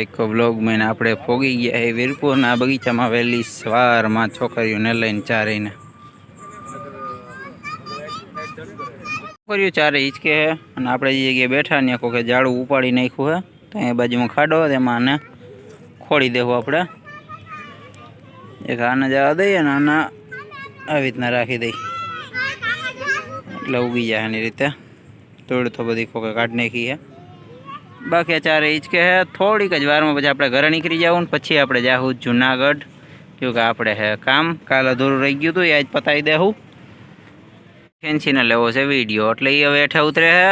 એક વ્લોગમાં આપણે પોગી ગયા એ વીરપુરના બગીચામાં વહેલી સવારમાં છોકરીઓને લઈને ચારીને. છોકરીઓ ચારે હિંચકે હે અને આપણે જે જગ્યાએ બેઠા ને કોઈ ઝાડું ઉપાડી નાખ્યું હે, તો અહીંયા બાજુમાં ખાડો તેમાં આને ખોડી દેવું આપણે. એક આને જવા દઈએ અને આના આવી રીતના રાખી દઈ એટલે ઉગી જાય એની રીતે. તોડ તો બધી ખોકે કાઢી નાખી છે બાકી આ ચારે હિંચકે હે થોડીક જ વારમાં પછી આપણે ઘરે નીકળી જવું ને પછી આપણે જાવું જુનાગઢ. કેવું કે આપણે હે કામ, કાલ અધૂરું રહી ગયું હતું એ આજ પતાવી દેવું ફેન્સીને લેવો છે વીડિયો એટલે એ હવે એઠે ઉતરે હે.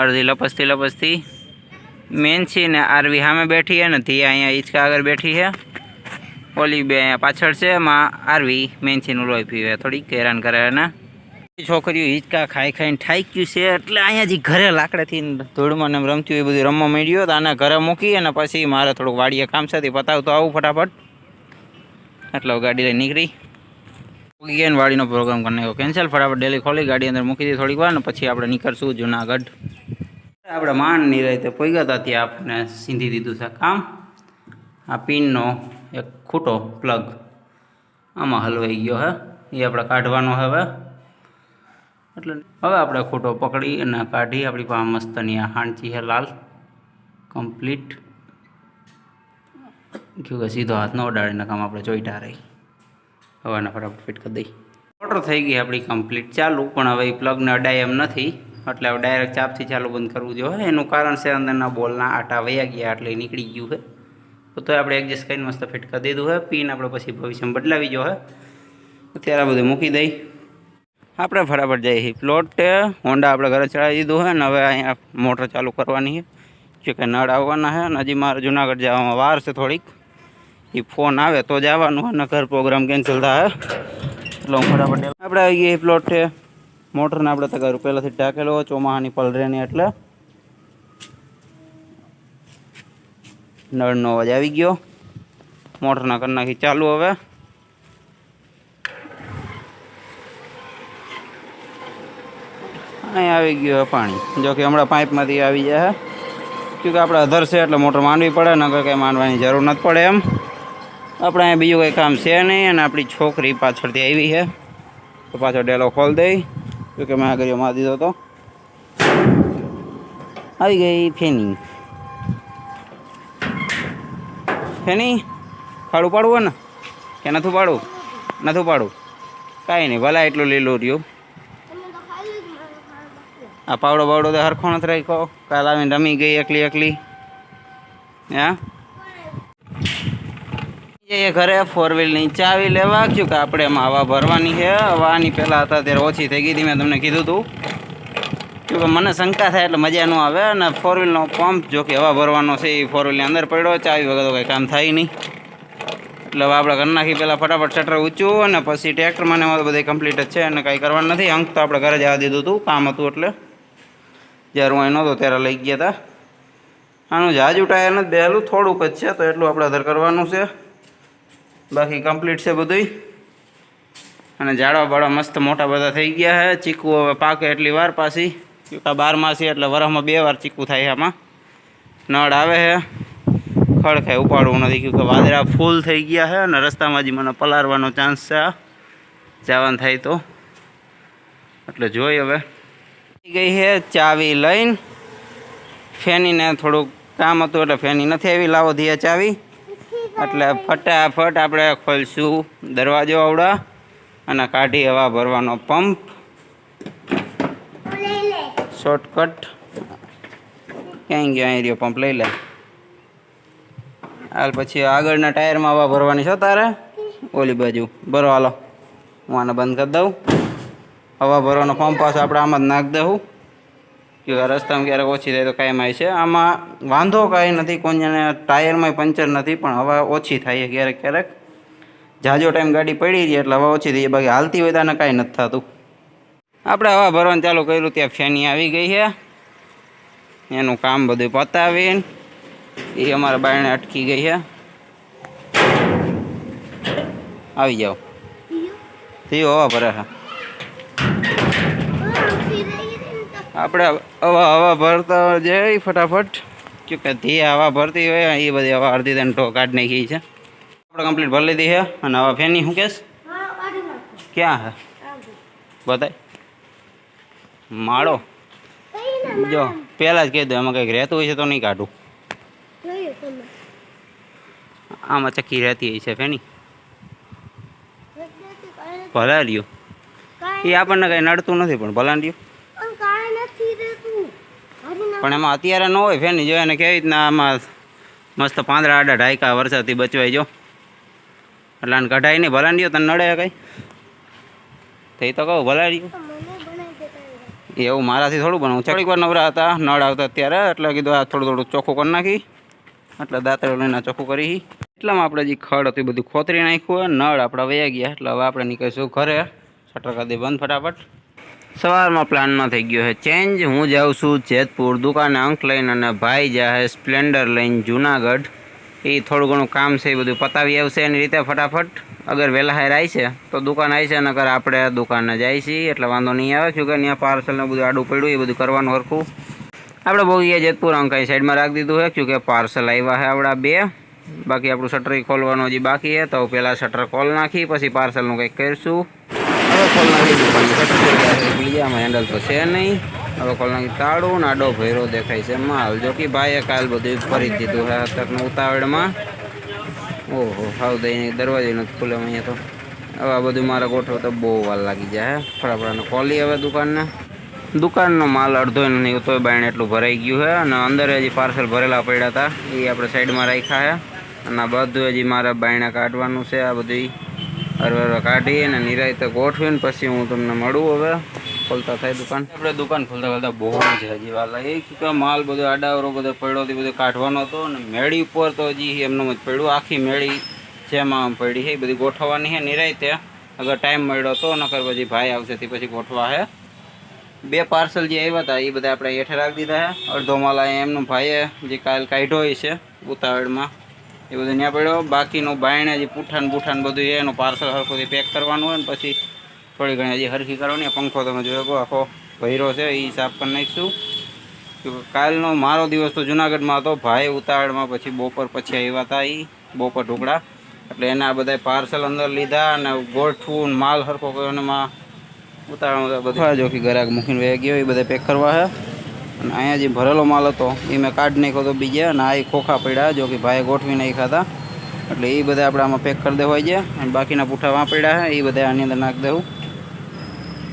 અડધી લપસતી લપસતી. મેન્સી ને આરવી સામે બેઠી હે ને ધી અહીંયા હિંચકા આગળ બેઠી હે. ઓલી બે અહીંયા પાછળ છે, એમાં આરવી મેન્સીનું લોહી પીવે, થોડીક હેરાન કરે ને. છોકરીઓ હિંચકા ખાઈ ખાઈને ગયું છે. એટલે અહીંયા જે ઘરે લાકડાથી ધૂળમાં ને રમતી હોય એ બધું રમવા માંડ્યું તો આને ઘરે મૂકી અને પછી મારે થોડુંક વાડીએ કામ છે પતાવતો આવું ફટાફટ. એટલે ગાડી લઈ નીકળી. ગયા ને વાડીનો પ્રોગ્રામ કરી નાખ્યો કેન્સલ ફટાફટ ડેલી ખોલી, ગાડી અંદર મૂકી દીધી થોડીક વાર ને પછી આપણે નીકળશું જુનાગઢ. આપણે માંડ નહીં રહી તે પોઈ ગયા ત્યાં આપણે સીંધી દીધું છે કામ. આ પિનનો એક ખૂટો પ્લગ આમાં હલવાઈ ગયો હે. એ આપણે કાઢવાનો હવે. એટલે હવે આપણે ખોટો પકડી અને કાઢી આપણી પાસે મસ્તની આ હાંડચી છે લાલ. કમ્પ્લીટ કયું કે સીધો હાથ ન ઉડાડીને કામ આપણે જોઈતા રહી. હવાના ફટાફટ ફિટ કરી દઈ. મોટર થઈ ગઈ આપણી કમ્પ્લીટ ચાલુ, પણ હવે પ્લગને અડાય એમ નથી. એટલે હવે ડાયરેક્ટ ચાપથી ચાલુ બંધ કરવું જોઈએ. એનું કારણ છે અંદરના બોલના આટા વયા ગયા એટલે નીકળી ગયું છે. તો આપણે એડજસ્ટ કરીને મસ્ત ફિટ કરી દીધું છે. પિન આપણે પછી ભવિષ્યમાં બદલાવી જો હે અત્યારે આ બધું મૂકી દઈ. આપણે ફટાફટ જઈએ છીએ. પ્લોટ હોન્ડા આપણે ઘરે ચડાવી દીધું છે ને હવે અહીંયા મોટર ચાલુ કરવાની છે. જોકે નળ આવવાના છે અને હજી મારે જુનાગઢ જવામાં વાર છે થોડીક. એ ફોન આવે તો જવાનું હોય ને ઘર પ્રોગ્રામ કેન્સલ થાય. એટલે હું ફટાફટ આપણે આવી ગઈ પ્લોટ છે. મોટરને આપણે તો ઘર પહેલાંથી ઢાકેલો ચોમાહાની પલરેની એટલે. નળનો અવાજ આવી ગયો. મોટરના કરી ચાલુ હવે. અહીં આવી ગયું હવે પાણી. જો કે હમણાં પાઇપમાંથી આવી જાય છે કે આપણે અધર છે એટલે મોટર માંડવી પડે, નકર કંઈ માંડવાની જરૂર નથી પડે એમ. આપણે અહીંયા બીજું કંઈ કામ છે નહીં અને આપણી છોકરી પાછળથી આવી છે તો પાછો ડેલો ખોલ દઈ જો કે મેં આગળ મારી દીધો હતો આવી ગઈ ફેની. ફેની? ફાળું પાડવું ને કે નથી પાડવું નથી પાડવું કાંઈ નહીં, ભલા એટલું લીલું રહ્યું. આ પાવડો બાવડો તો હરખો નથી રાખ્યો. કાલ આવીને રમી ગઈ એકલી એકલી. હા? ઘરે ફોર વ્હીલની ચાવી લેવા ક્યું કે આપણે એમાં હવા ભરવાની છે? હવાની પહેલાં હતા ત્યારે ઓછી થઈ ગઈ હતી, મેં તમને કીધું હતું કે મને શંકા થાય એટલે મજા ન આવે અને ફોર વ્હીલનો પંપ જો કે હવા ભરવાનો છે, એ ફોર વ્હીલની અંદર પડ્યો, ચાવી વગર તો કંઈ કામ થાય નહીં. એટલે હવે આપણે ઘર નાખી પહેલાં ફટાફટ શટર ઊંચું અને પછી ટ્રેક્ટરમાં ને એમાં તો બધી કમ્પ્લીટ જ છે અને કાંઈ કરવાનું નથી. અંક તો આપણે ઘરે જવા દીધું હતું કામ હતું એટલે. જ્યારે હું અહીં નહોતો, ત્યારે લઈ ગયા હતા આનું જાજુ ટાયર નથી બેલું થોડુંક જ છે, તો એટલું આપણે અધર કરવાનું છે. બાકી કમ્પ્લીટ છે બધુંય. અને ઝાડવા બાળવા મસ્ત મોટા બધા થઈ ગયા છે ચીકુ હવે પાકે એટલી વાર પાછી. બાર બારમાસી એટલે વરસમાં બે વાર ચીકુ થાય આમાં. નળ આવે છે ખડ ખાય, ઉપાડવું નથી. કે વાદળા ફૂલ થઈ ગયા છે અને રસ્તામાં જ મને પલારવાનો ચાન્સ છે જવાનું થાય તો. એટલે જોઈ હવે. ગઈ છે ચાવી લઈને. ફેનીને થોડુંક કામ હતું એટલે ફેની નથી આવી, લાવો ધીએ ચાવી. એટલે ફટાફટ આપણે ખોલશું દરવાજો આવડા અને કાઢી હવા ભરવાનો પંપ. શોર્ટકટ ક્યાંય ગયો? અહીં રહ્યો પંપ, લઈ લે. હાલ પછી આગળના ટાયરમાં હવા ભરવાની છે તારે? ઓલી બાજુ. ભરો, હાલો. હું આને બંધ કરી દઉં. હવા ભરવાનો પંપ પાછો આપણે આમાં જ નાખી દઉં કે રસ્તામાં ક્યારેક ઓછી થાય તો કાંઈ આવી છે. આમાં વાંધો કાંઈ નથી કોઈને ટાયરમાં પંચર નથી પણ હવા ઓછી થાય ક્યારેક ક્યારેક. જાજો ટાઈમ ગાડી પડી રહી એટલે હવા ઓછી થઈ બાકી હાલતી હોય તો કાંઈ નથી થતું. આપણે હવા ભરવાનું ચાલુ કર્યું ત્યાં ફેની આવી ગઈ છે. એનું કામ બધું પતાવીને એ અમારા બાયણે અટકી ગઈ છે. આવી જાઓ. થયું હવા ભરે છે. આપણે હવા હવા ભરતા જઈ ફટાફટ. કે કે તે હવા ભરતી હોય એ બધી હવા અડધી તને ઢોકાટ કાઢી નાખી છે. આપણે કમ્પ્લીટ ભરી લીધી છે અને હવા ફેની શું નાખો. ક્યાં હે બતાય. માળો. જો પહેલાં જ કહી દો એમાં કંઈક રહેતું હોય છે તો નહીં કાઢું. આમાં ચક્કી રહેતી હોય છે ફેની ભલા રહ્યું એ આપણને કંઈ નડતું નથી પણ ભલા રહ્યું પણ કાંઈ નથી રહેતું કાઢી નાખો પણ એમાં અત્યારે ન હોય ફેની જો એને કેવી રીતના આમાં મસ્ત પાંદડા આડા ઢાયકા વરસાદથી બચવાય જો. એટલે આને કઢાઈ નહીં. ભલા નહીં તને નડે કંઈ? થઈ તો કહું ભલા એવું મારાથી થોડું બનાવું થોડીક વાર નવરા હતા, નળ આવતા ત્યારે, એટલે કીધું આ થોડું થોડું ચોખ્ખું કરી નાખી. એટલે દાંતરે લઈને ચોખ્ખું કરી. એટલામાં આપણે જે ખડ હતું બધું ખોતરી નાખ્યું નળ આપણા વયા ગયા. એટલે હવે આપણે નીકળીશું ઘરે. શટર કરી દે બંધ ફટાફટ. સવારમાં પ્લાનમાં થઈ ગયો છે ચેન્જ. હું જાઉં છું જેતપુર દુકાને અંક લઈને અને ભાઈ જાહે સ્પ્લેન્ડર લઈને જુનાગઢ. એ થોડું ઘણું કામ છે એ બધું પતાવી આવશે એની રીતે ફટાફટ. અગર વહેલા હાર આવી છે, તો દુકાન આવી છે, નકર આપણે દુકાને જાય છીએ, એટલે વાંધો નહીં આવે. શું કે ત્યાં પાર્સલને બધું આડું પડ્યું એ બધું કરવાનું હરખું. આપણે બહુ ગયા જેતપુર અંકાઈ સાઈડમાં રાખી દીધું છે કે પાર્સલ આવ્યા છે આપણા બે. બાકી આપણું શટર ખોલવાનું હજી બાકી છે તો પહેલાં શટર ખોલ નાખી, પછી પાર્સલનું કંઈક કરીશું. હવે નાખી ગયા છે બીજામાં હેન્ડલ તો છે નહીં. હવે ખોલ નાખી તાળું ને આડો ભૈરો દેખાય છે માલ જો કે ભાઈએ કાલ બધું ફરી દીધું છે અત્યારનું ઉતાવળમાં. ઓહો હાવ દઈને દરવાજો નથી ખુલે અહીંયા તો. હવે આ બધું મારા ગોઠવો તો બહુ વાર લાગી જાય હે. ફટાફટ ખોલી હવે દુકાનને. દુકાનનો માલ અડધો નહીં તોય બાયણ એટલું ભરાઈ ગયું છે. અને અંદર હજી પાર્સલ ભરેલા પડ્યા હતા. એ આપણે સાઈડમાં રાખ્યા છે. અને આ બધું હજી મારા બાયણા કાઢવાનું છે આ બધી અરવર કાઢી અને નિરાયતે ગોઠવીને પછી હું તમને મળું હવે. ખોલતા થાય દુકાન. આપણે દુકાન ખોલતા ખોલતા બહુ જ હજી વાલા એ કે માલ બધો આડાવરો બધો પડ્યો બધો કાઢવાનો હતો અને મેળી ઉપર તો હજી એમનું જ પડ્યું. આખી મેળી જેમાં પડી છે, એ બધી ગોઠવવાની છે નિરાયતે. અગર ટાઈમ મળ્યો તો, નકર પછી ભાઈ આવશે તે પછી ગોઠવા છે. બે પાર્સલ જે આવ્યા હતા, એ બધા આપણે હેઠે રાખી દીધા છે. અડધો માલ એમનો ભાઈએ જે કાલ કાઢ્યો છે ઉતાવળમાં. એ બધું ત્યાં પડ્યો. બાકીનું બાયણે જે પૂઠાન બૂઠાન બધું એનું પાર્સલ હરખુંથી પેક કરવાનું હોય ને પછી થોડી ઘણી હજી હરખી કરવાની પંખો તમે જોયો આખો ભૈરો છે એ સાફ કરી નાખીશું. કાલનો મારો દિવસ તો જુનાગઢમાં હતો. ભાઈ ઉતાવળમાં પછી બપોર પછી આવ્યા હતા એ બપોર ઢોકળા. એટલે એના બધા પાર્સલ અંદર લીધા અને ગોઠવું માલ હરખો અને એમાં ઉતાવળમાં બધા જો કે ગ્રાહક મૂકીને વહી ગયો એ બધા પેક કરવા છે અને અહીંયા જે ભરેલો માલ હતો, એ મેં કાઢ નાખ્યો હતો બીજે અને આ ખોખા પડ્યા જો કે ભાઈએ ગોઠવી નાખ્યા હતા. એટલે એ બધા આપણે આમાં પેક કરી દેવાય છે. અને બાકીના પૂઠા વાપર્યા છે, એ બધા આની અંદર નાખી દેવું.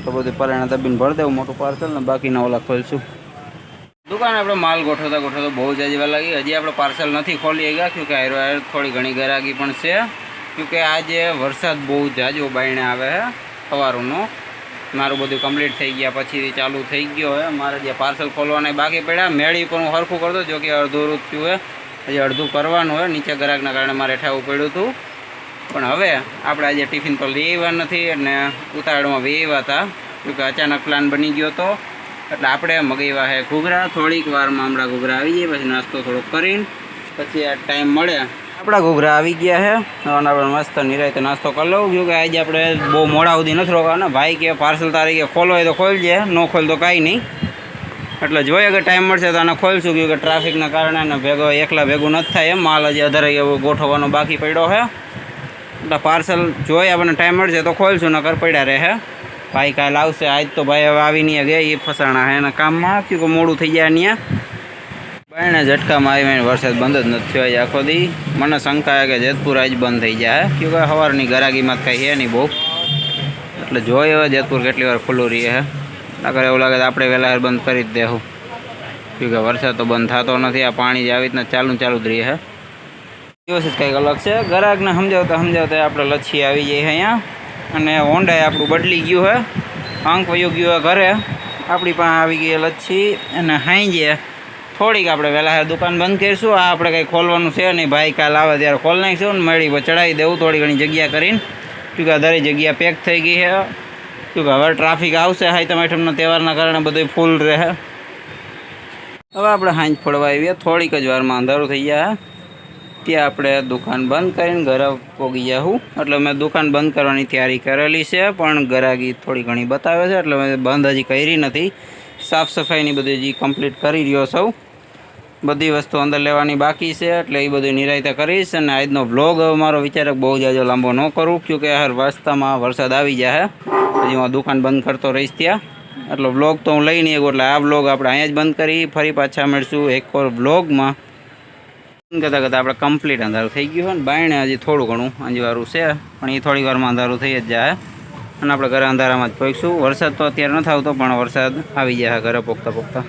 તો બધું પરાણા દબીને ભરી દેવું, મોટું પાર્સલ ને બાકીના ઓલા ખોલશું. દુકાન આપણે માલ ગોઠવતા ગોઠવતા બહુ જ અજીવા લાગી. હજી આપણે પાર્સલ નથી ખોલી ગયા કેમ કે થોડી ઘણી ગરાગી પણ છે. કેમ આજે વરસાદ બહુ જાજો બાયણે આવે છે, સવારોનો. મારું બધું કમ્પ્લીટ થઈ ગયા. પછી ચાલુ થઈ ગયો હોય મારે જે પાર્સલ ખોલવાના બાકી પડ્યા. મેળી પણ હું હરખું કરતો જો કે અડધું થયું હોય હજી અડધું કરવાનું હોય નીચે ગ્રાહકના કારણે મારે ઠાવું પડ્યું હતું. પણ હવે આપણે આજે ટિફિન લઈ આવ્યા નથી અને ઉતાવળમાં વેવા હતા. કે અચાનક પ્લાન બની ગયો હતો એટલે આપણે મગાવ્યા હે ઘૂઘરા. થોડીક વારમાં હમણાં ઘૂઘરા આવી જઈએ પછી નાસ્તો થોડોક કરીને. પછી આ ટાઈમ મળે. આપણા ઘૂઘરા આવી ગયા છે. અને આપણે મસ્ત નિરાયતે નાસ્તો કરી લઉં. કેમ કે આજે આપણે બહુ મોડા સુધી નથી રોકાવાના. ભાઈ કે પાર્સલ તારીખે કે ખોલો હોય તો ખોલજે. ન ખોલ તો કાંઈ નહીં. એટલે જોઈએ અગર ટાઈમ મળશે તો આને ખોલશું. કેમ કે ટ્રાફિકના કારણે ને ભેગો, એકલા ભેગું નથી થાય એમ. માલ હજી અધારે એવો ગોઠવવાનો બાકી પડ્યો છે. એટલે પાર્સલ જોઈએ આપણને ટાઈમ મળશે તો ખોલશું, નકર પડ્યા રહે ભાઈ કાલ આવશે. આજ તો ભાઈ હવે આવી નહીં ગયા, એ ફસાણા છે એના કામમાં. કેમ કે મોડું થઈ જાય ત્યાં બાયણે ઝટકામાં આવી આવીને વરસાદ બંધ જ નથી થયો. આખો દી મને શંકા કે જેતપુર આજ બંધ થઈ જાય. કે સવારની ગરાગીમાં કંઈ છે નહીં બહુ એટલે જોઈએ હવે જેતપુર કેટલી વાર ખુલ્લું રહે, હે? નકર એવું લાગે તો આપણે વહેલા બંધ કરી જ દેવું કે વરસાદ તો બંધ થતો નથી, આ પાણી જે આવી રીતના ચાલુ ચાલુ જ રહે, હે? દિવસ જ કંઈક અલગ છે. ગરાગને સમજાવતા સમજાવતા આપણે લચ્છી આવી જઈએ અહીંયા. અને હોન્ડાએ આપણું બદલી ગયું, હે? અંક વયું ગયું ઘરે. આપણી પાસે આવી ગઈ લચ્છી અને હાંજે થોડીક આપણે વહેલા દુકાન બંધ કરીશું. આ આપણે કંઈ ખોલવાનું છે નહીં. ભાઈ કાલ આવે ત્યારે ખોલ નાખીશું ને મળી ચડાવી દેવું. થોડી ઘણી જગ્યા કરીને. કેમકે દરેક જગ્યા પેક થઈ ગઈ છે. કેમકે હવે ટ્રાફિક આવશે હાઈતમ આઈટમના તહેવારના કારણે બધું ફૂલ રહે. હવે આપણે હાંજ ફોડવા આવીએ. થોડીક જ વારમાં અંધારું થઈ ગયા ત્યાં આપણે દુકાન બંધ કરીને ઘરે પોગી જાઉં એટલે મેં દુકાન બંધ કરવાની તૈયારી કરેલી છે, પણ ગરાગી થોડી ઘણી બતાવે છે. એટલે મેં બંધ હજી કરી નથી. સાફ સફાઈની બધી હજી કમ્પ્લીટ કરી રહ્યો સૌ બધી વસ્તુ અંદર લેવાની બાકી છે, એટલે એ બધું નિરાયતે કરીશ અને આજનો વ્લોગ મારો વિચાર બહુ જ જાજો લાંબો ન કરું કે હર રસ્તામાં વરસાદ આવી જાય હજી હું દુકાન બંધ કરતો રહીશ ત્યાં. એટલો વ્લોગ તો હું લઈ નહીં એટલે આ વ્લોગ આપણે અહીંયા જ બંધ કરી, ફરી પાછા મળશું એક ઓર વ્લોગમાં કરતાં કહેતા આપણે કમ્પ્લીટ અંધારું થઈ ગયું હોય ને, બાયણે હજી થોડું ઘણું અંજવારું છે, પણ એ થોડી વારમાં અંધારું થઈ જ જાય અને આપણે ઘરે અંધારામાં જ પહોંચશું વરસાદ તો અત્યારે નથી આવતો પણ વરસાદ આવી જાય ઘરે પોખતા પોખતા.